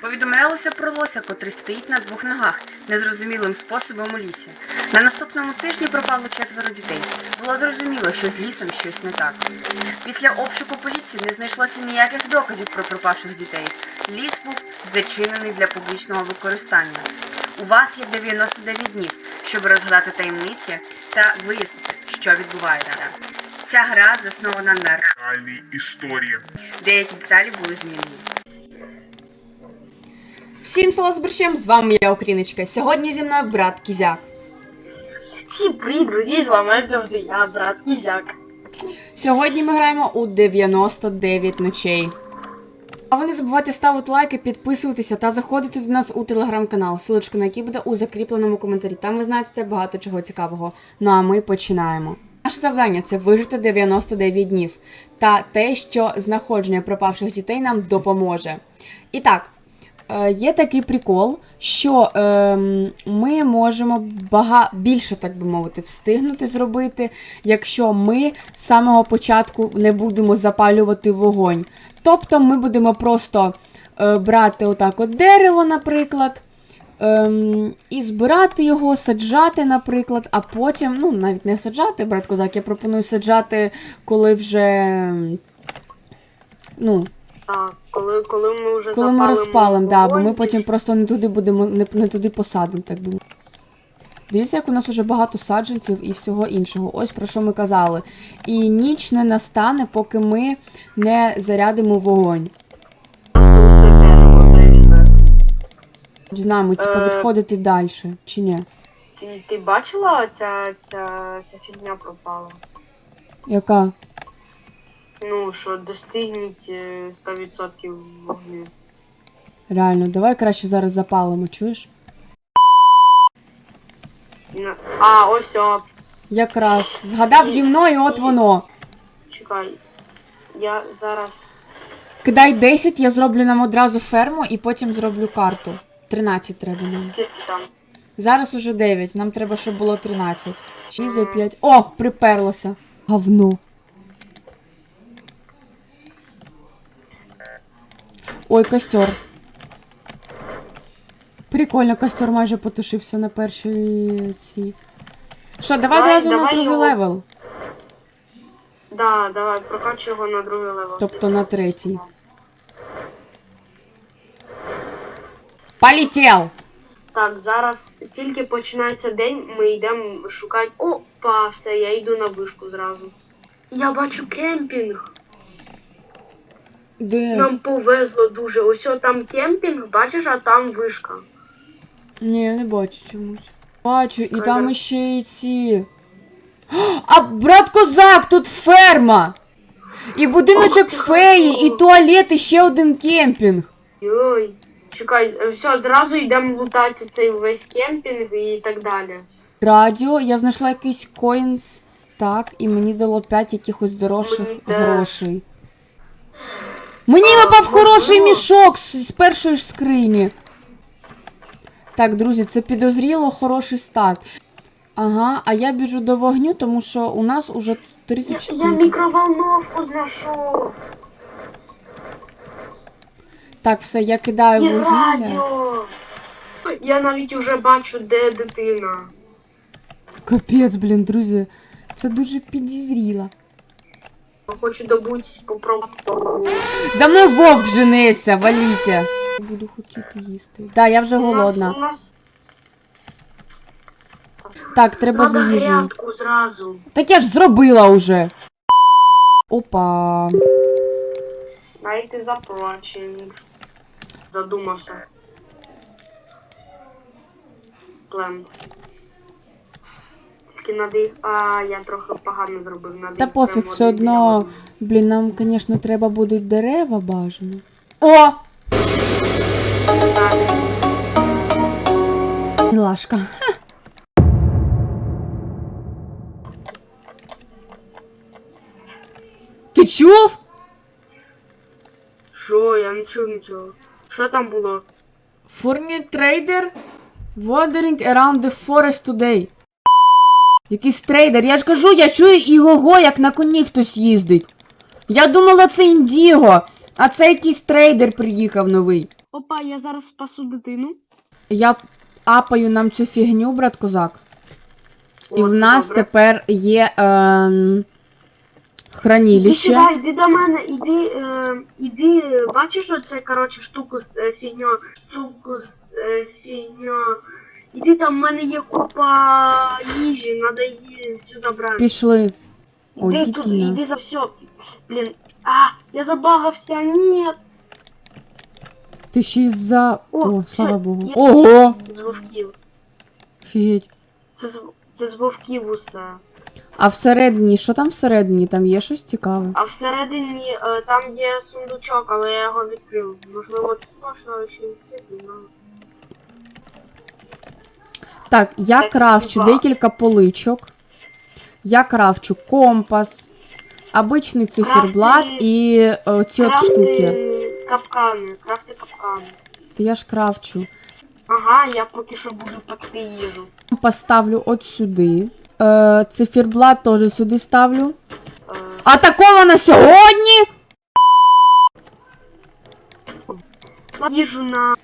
Повідомлялося про лося, котрий стоїть на двох ногах, незрозумілим способом у лісі. На наступному тижні пропало четверо дітей. Було зрозуміло, що з лісом щось не так. Після обшуку поліції не знайшлося ніяких доказів про пропавших дітей. Ліс був зачинений для публічного використання. У вас є 99 днів, щоб розгадати таємниці та вияснити, що відбувається. Ця гра заснована на реальні історії. деякі деталі були змінені. Всім салат з борщем, з вами я, Україночка. Сьогодні зі мною брат Кізяк. Всім привіт, друзі! З вами завжди я, брат Кізяк. Сьогодні ми граємо у 99 ночей. А ви не забувайте ставити лайки, підписуватися та заходити до нас у телеграм-канал, силочка на який буде у закріпленому коментарі. Там ви знайдете багато чого цікавого. Ну а ми починаємо. Наше завдання це вижити 99 днів та те, що знаходження пропавших дітей нам допоможе. І так, Є такий прикол, що ем, ми можемо бага... більше, так би мовити, встигнути зробити, якщо ми з самого початку не будемо запалювати вогонь. Тобто ми будемо просто е, брати отак от дерево, наприклад, ем, і збирати його, саджати, наприклад, а потім, ну, навіть не саджати, брат козак, я пропоную саджати, коли вже. ем, Ну, Так, коли, коли ми вже коли ми розпалимо, да, бо ми потім просто не туди будемо, не, не туди посадимо, так би. Дивіться, як у нас уже багато саджанців і всього іншого. Ось про що ми казали. І ніч не настане, поки ми не зарядимо вогонь. все дерево, та й все. З нами, типу, Е. відходити далі, чи ні? Ти, ти бачила ця, ця, ця фігня пропала? Яка? Ну, що достигніть е, 100% вогню. Реально, давай краще зараз запалимо, чуєш? На- А, ось о, Якраз. Згадав зі мною, от воно. чекай. Я зараз. Кидай 10, я зроблю нам одразу ферму і потім зроблю карту. 13 треба нам. Скільки там? Зараз уже 9, нам треба, щоб було 13. 6 5. О, приперлося. Говно. Ой, костер. Прикольно, костер майже потушився на першій цій. Що, давай одразу на другий його. левел. Да, давай, прокачуй його на другий левел. Тобто на третій. Полетел! Так, зараз тільки починається день, ми йдемо шукати. Опа, все, я йду на вишку зразу. Я бачу кемпінг. Де? Нам повезло дуже. Ось там кемпінг, бачиш, а там вишка. Ні, я не бачу чомусь. Бачу, і там ще й ці. А брат козак, тут ферма! І будиночок феї, і туалет, і ще один кемпінг. Йой. Чекай, все, зразу йдемо лутати цей весь кемпінг і так далі. Радіо, я знайшла якийсь коінс, так, і мені дало 5 якихось дорожчих Мені теж. грошей. Мені випав хороший мішок з, з першої ж скрині. Так, друзі, це підозріло хороший старт. Ага, а я біжу до вогню, тому що у нас уже Я, 34. я мікроволновку знайшов. Так, все, я кидаю І вугілля. радіо. Я навіть уже бачу, де дитина. Капець, блін, друзі. Це дуже підозріло. Хочу добути, попробувати. За мною вовк женеться, валіте. Буду хотіти їсти. Так, я вже голодна. Так, треба за їжею. зразу. Так я ж зробила уже. Опа. Дайте заплачень. Задумався. План. Тільки надо. А, я трохи погано зробив. Надо Та пофіг, прямо все біля одно. одного. Блін, нам, звісно, треба будуть дерева бажано. О! Мілашка. Ти чув? Що, я не чув нічого. Що там було? Фурні трейдер wandering around the forest today. Якийсь трейдер, я ж кажу, я чую ігого, як на коні хтось їздить. Я думала, це індіго, а це якийсь трейдер приїхав новий. Опа, я зараз спасу дитину. Я апаю нам цю фігню, брат козак. І О, в нас добре. тепер є ем, Іди хранилище. сюди, іди до мене, іди, е, іди, е, бачиш оце, коротше, штуку з е, фігньо, штуку з е, фігньо. Іди там, в мене є купа їжі, надо її сюди брати. Пішли. О, Іди тут, дитина. іди за все. Блін, а, я забагався, ні. Ти ще й за. О, О, слава Богу. я- Ого! З вовків. Офігеть. Це з, це з вовків усе. А всередині, що там всередині? Там є щось цікаве. А всередині е, там є сундучок, але я його відкрив. Можливо, це можна ще відкрити, знаю. Так, я крафчу декілька поличок. Я крафчу компас, обичний циферблат і е, ці от Крафти штуки. Капкани, крафти капкани. Та я ж крафчу. Ага, я поки що буду пекти їжу. Компас ставлю от сюди. Е, циферблат теж сюди ставлю. Е, Атаковано сьогодні! їжу на.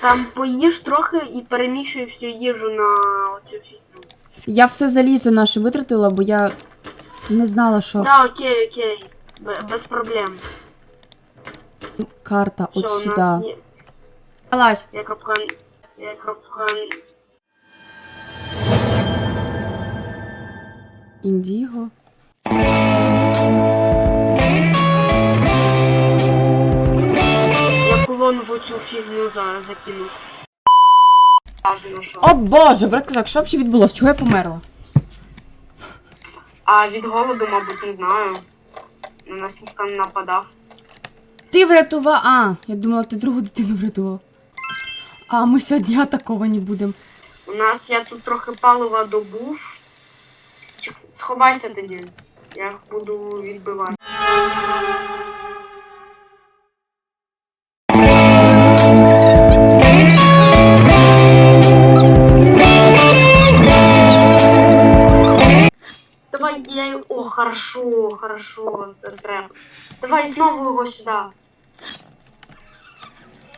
Там поїж трохи і перемішуй всю їжу на оцю фігню. Я все залізо наше витратила, бо я не знала, що Да, окей, окей. Б- без проблем. карта Все, от у сюди. є. Залазь. Я капкан. Я капкан. Індіго. Кулон в зараз закину. О боже, брат казак, що взагалі відбулося? Чого я померла? А від голоду, мабуть, не знаю. На нас ніхто не нападав. Ти врятував. А, я думала, ти другу дитину врятував. А ми сьогодні атаковані будемо. У нас я тут трохи палива добув. Сховайся тоді. Я їх буду відбивати. Хорошо, хорошо, треба. Давай знову його сюди.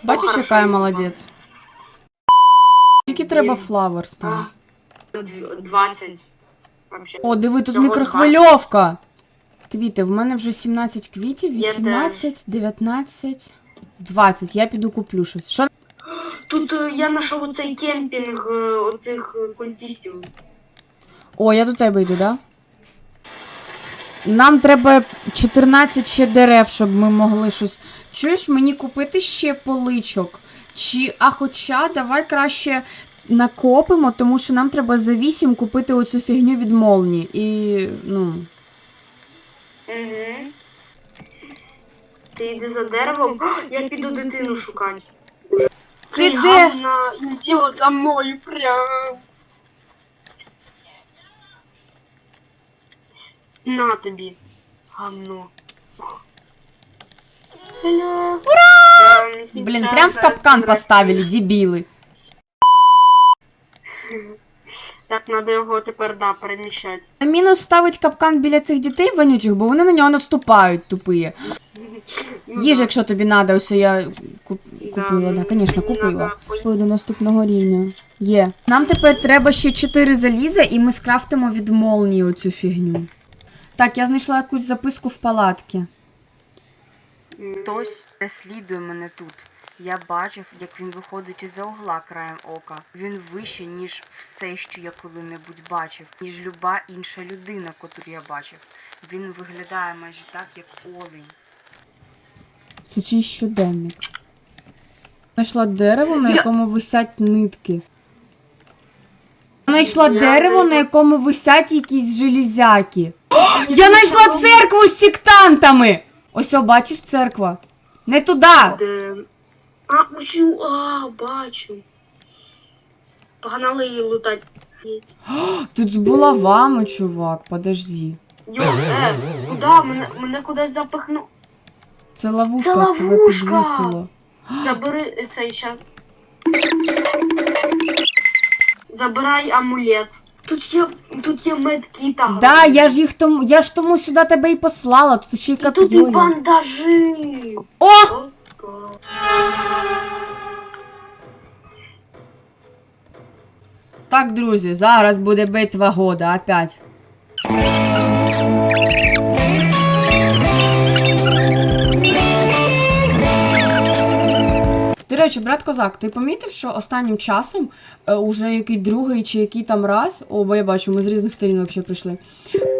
Бачиш, яка я молодець? Скільки треба флаверс там? 20. Вообще. О, диви, тут Всього мікрохвильовка. Квіти, в мене вже 17 квітів, 18, 19, 20. Я піду куплю щось. Що? Тут е, я знайшов оцей кемпінг е, оцих е, культистів. О, я до тебе йду, да? Нам треба 14 ще дерев, щоб ми могли щось. Чуєш, мені купити ще поличок? Чи. А хоча давай краще накопимо, тому що нам треба за 8 купити оцю фігню від молні. І. ну. Угу. Ти йди за деревом. Я піду дитину шукати. Ти де? Ганна, летіла за мною прям. На тобі. Гамно. Ура! Блін, прям в капкан поставили, дебіли. Так, треба його тепер, да, переміщати. Мінус ставить капкан біля цих дітей вонючих, бо вони на нього наступають тупі. Ну, Їж, да. якщо тобі треба, ось я куп- купила, да, звісно, купила. надо. Ой, До наступного рівня. Є. Нам тепер треба ще 4 заліза, і ми скрафтимо від молнії оцю фігню. Так, я знайшла якусь записку в палатці. Хтось переслідує мене тут. Я бачив, як він виходить із-за угла краєм ока. Він вище, ніж все, що я коли-небудь бачив, ніж люба інша людина, котру я бачив. Він виглядає майже так, як олень. Це чий щоденник. Знайшла дерево, на якому висять нитки. Знайшла дерево, на якому висять якісь железяки. Я знайшла церкву з сектантами! Ось, о, бачиш церква? Не туди! Де? А, бачу, а, бачу. Погнали її лутати. Тут з булавами, чувак, подожди. Йо, е, куди? Мене, мене кудись запихну. Це ловушка, Це тебе ловушка! підвісило. Забери цей щас. Забирай амулет. Тут є, тут є медкіта. Да, я ж їх тому, я ж тому сюди тебе і послала, тут ще й І тут і кап'ю. бандажі. О! Так, друзі, зараз буде битва года опять. Речі, брат Козак, ти помітив, що останнім часом, е, уже який другий чи який там раз, о, бо я бачу, ми з різних сторін взагалі прийшли.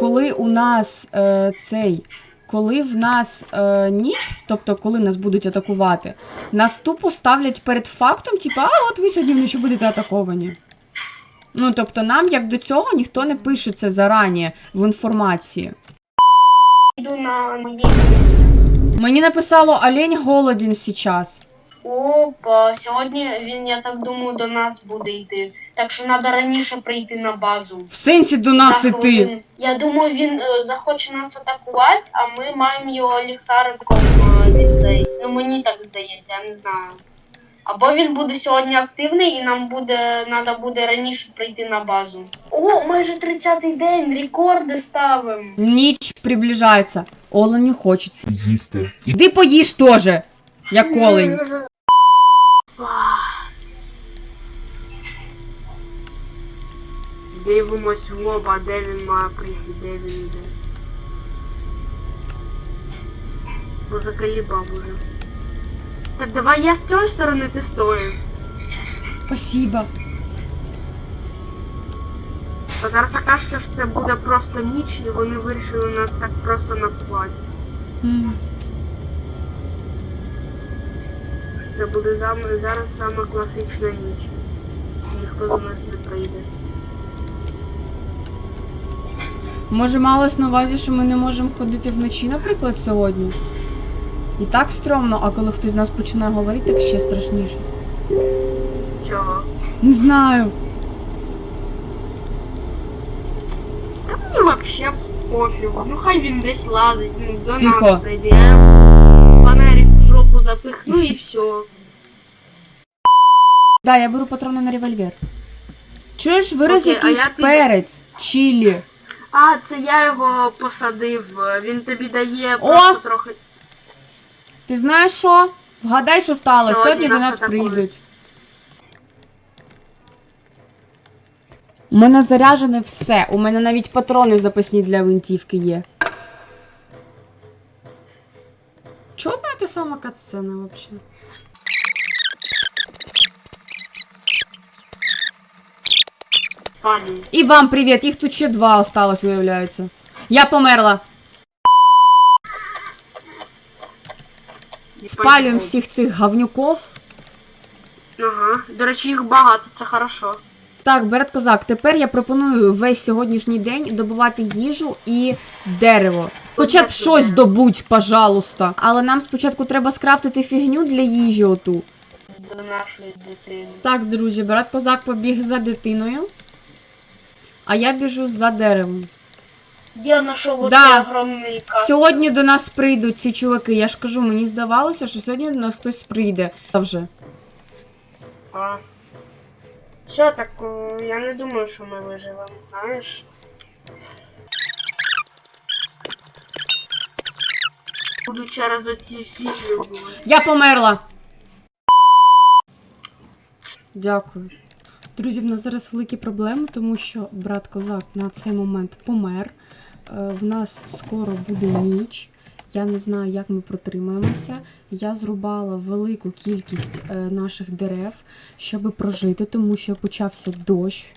Коли у нас е, цей, коли в нас е, ніч, тобто коли нас будуть атакувати, нас тупо ставлять перед фактом, типу, а от ви сьогодні вночі будете атаковані. Ну, тобто, нам, як до цього, ніхто не пише це зарані в інформації. Йду на моїй. Мені написало Олень голоден сейчас. Опа, сьогодні він, я так думаю, до нас буде йти. Так що треба раніше прийти на базу. В сенсі до нас За іти. хвилину. Я думаю, він е, захоче нас атакувати, а ми маємо його ліхтариком е. Ну мені так здається, я не знаю. Або він буде сьогодні активний і нам буде треба буде раніше прийти на базу. О, майже 30-й день, рекорди ставимо. Ніч приближається. Оленю хочеться. Їсти. Іди поїж теж, як олень. Дивимось в оба, де він має прийти, де він йде. Бо заколібав уже. Так давай я з цієї сторони ти стою. Спасибо. А зараз така що це буде просто ніч, і вони вирішили нас так просто напувати. М. Це буде зараз саме класична ніч. Ніхто до нас не прийде. Може, малось на увазі, що ми не можемо ходити вночі, наприклад, сьогодні. І так стрьомно, а коли хтось з нас починає говорити, так ще страшніше. Чого? Не знаю. Та мені вообще пофігу. Ну хай він десь лазить, ну до Тихо. нас прийде. Фонарик в жопу запихну і все. Да, я беру патрони на револьвер. Чуєш, вираз Окей, а якийсь я піду- перець, чилі. А, це я його посадив. Він тобі дає О! просто трохи. Ти знаєш що? Вгадай, що сталося. Сьогодні Сьогодні до нас нас атакують. прийдуть. У мене заряджене все. У мене навіть патрони запасні для винтівки є. Чого одна і та сама катсцена взагалі? Пані. І вам привіт, їх тут ще два осталось, виявляється. Я померла. Спалюємо всіх цих говнюков. Ага. До речі, їх багато, це хорошо. Так, Берет Козак, тепер я пропоную весь сьогоднішній день добувати їжу і дерево. Хоча б щось добудь, пожалуйста. Але нам спочатку треба скрафтити фігню для їжі оту. До нашої дитини. Так, друзі, брат Козак побіг за дитиною, а я біжу за деревом. Я знайшов Да. огромний каст. Сьогодні до нас прийдуть ці чуваки. Я ж кажу, мені здавалося, що сьогодні до нас хтось прийде. Та вже. А. Що так, я не думаю, що ми виживемо, знаєш. Буду через оці були. Я померла. Дякую. Друзі, в нас зараз великі проблеми, тому що брат Козак на цей момент помер. Е, В нас скоро буде ніч. Я не знаю, як ми протримаємося. Я зрубала велику кількість е, наших дерев, щоб прожити, тому що почався дощ.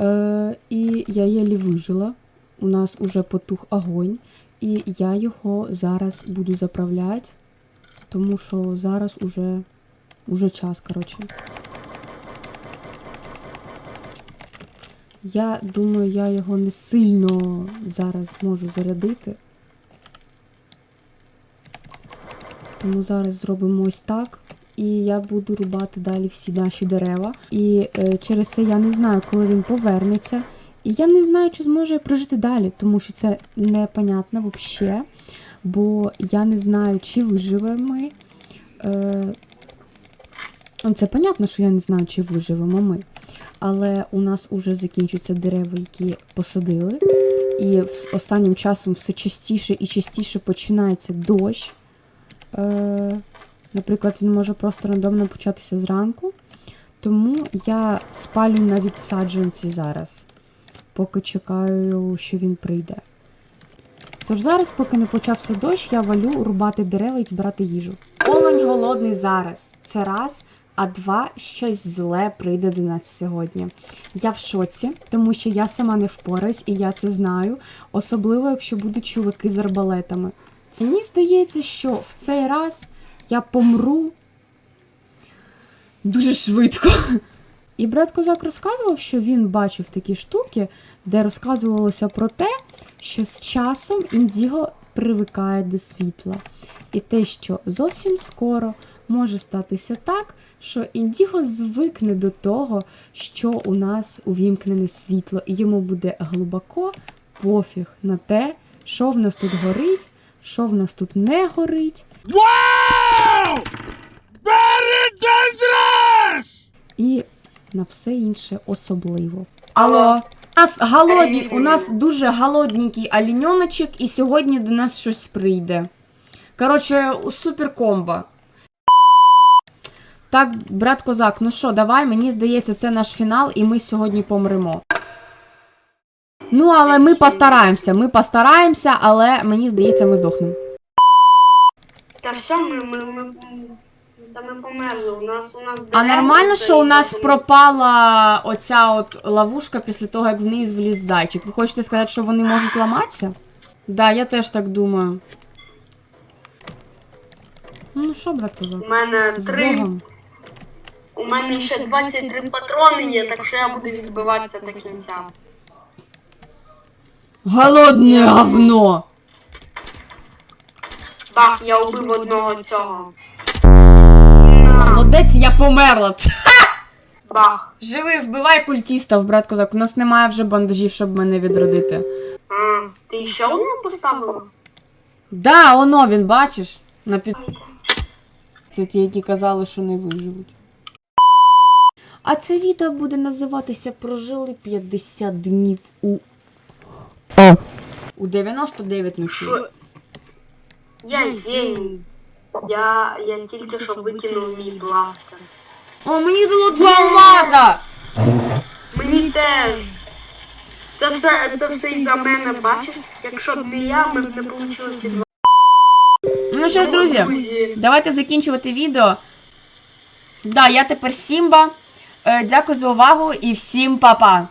Е, і я єлі вижила. У нас уже потух огонь. І я його зараз буду заправляти, тому що зараз уже, уже час, коротше. Я думаю, я його не сильно зараз зможу зарядити. Тому зараз зробимо ось так. І я буду рубати далі всі наші дерева. І е, через це я не знаю, коли він повернеться. І я не знаю, чи зможу я прожити далі, тому що це непонятно взагалі. Бо я не знаю, чи виживемо ми. Е, ну, це понятно, що я не знаю, чи виживемо ми. Але у нас уже закінчуються дерева, які посадили. І останнім часом все частіше і частіше починається дощ. Е, наприклад, він може просто рандомно початися зранку. Тому я спалю на відсадженці зараз, поки чекаю, що він прийде. Тож зараз, поки не почався дощ, я валю рубати дерева і збирати їжу. Олень голодний зараз. Це раз, а два щось зле прийде до нас сьогодні. Я в шоці, тому що я сама не впораюсь, і я це знаю, особливо якщо будуть чуваки з арбалетами. Це мені здається, що в цей раз я помру дуже швидко. І брат Козак розказував, що він бачив такі штуки, де розказувалося про те, що з часом індіго привикає до світла. І те, що зовсім скоро може статися так, що індіго звикне до того, що у нас увімкнене світло, і йому буде глибоко пофіг на те, що в нас тут горить, що в нас тут не горить. І на все інше особливо. Алло. У нас голодні, у нас дуже голодненький оліньоночок, і сьогодні до нас щось прийде. Коротше, супер комбо. Так, брат козак, ну що, давай, мені здається, це наш фінал, і ми сьогодні помремо. Ну, але ми постараємося, ми постараємося, але мені здається, ми здохнемо. Та все, ми, ми, ми, та ми померли. У нас у нас А дерева нормально, що у нас стоїть, пропала оця от ловушка після того, як в неї вліз зайчик. Ви хочете сказати, що вони можуть ламатися? Да, я теж так думаю. Ну що, брат козак? У мене З три. Богом. У мене ще 23 патрони є, так що я буду відбиватися до кінця. Голодне говно! Бах, я убив одного цього. Молодець, я померла. Бах. Живий, вбивай культістів, брат козак. У нас немає вже бандажів, щоб мене відродити. А, ти ще одну поставила? Да, оно він, бачиш? На під... Це ті, які казали, що не виживуть. А це відео буде називатися Прожили 50 днів у. У 99 ночей. Що? Я геній. Я, я тільки що викинув мій бластер. О, мені дало два алмаза! Мені теж. Це все, це все із-за мене, бачиш? Якщо б не я, ми б не получили ці два. Ну що ж, друзі, давайте закінчувати відео. Да, я тепер Сімба. Е, Дякую за увагу і всім па-па!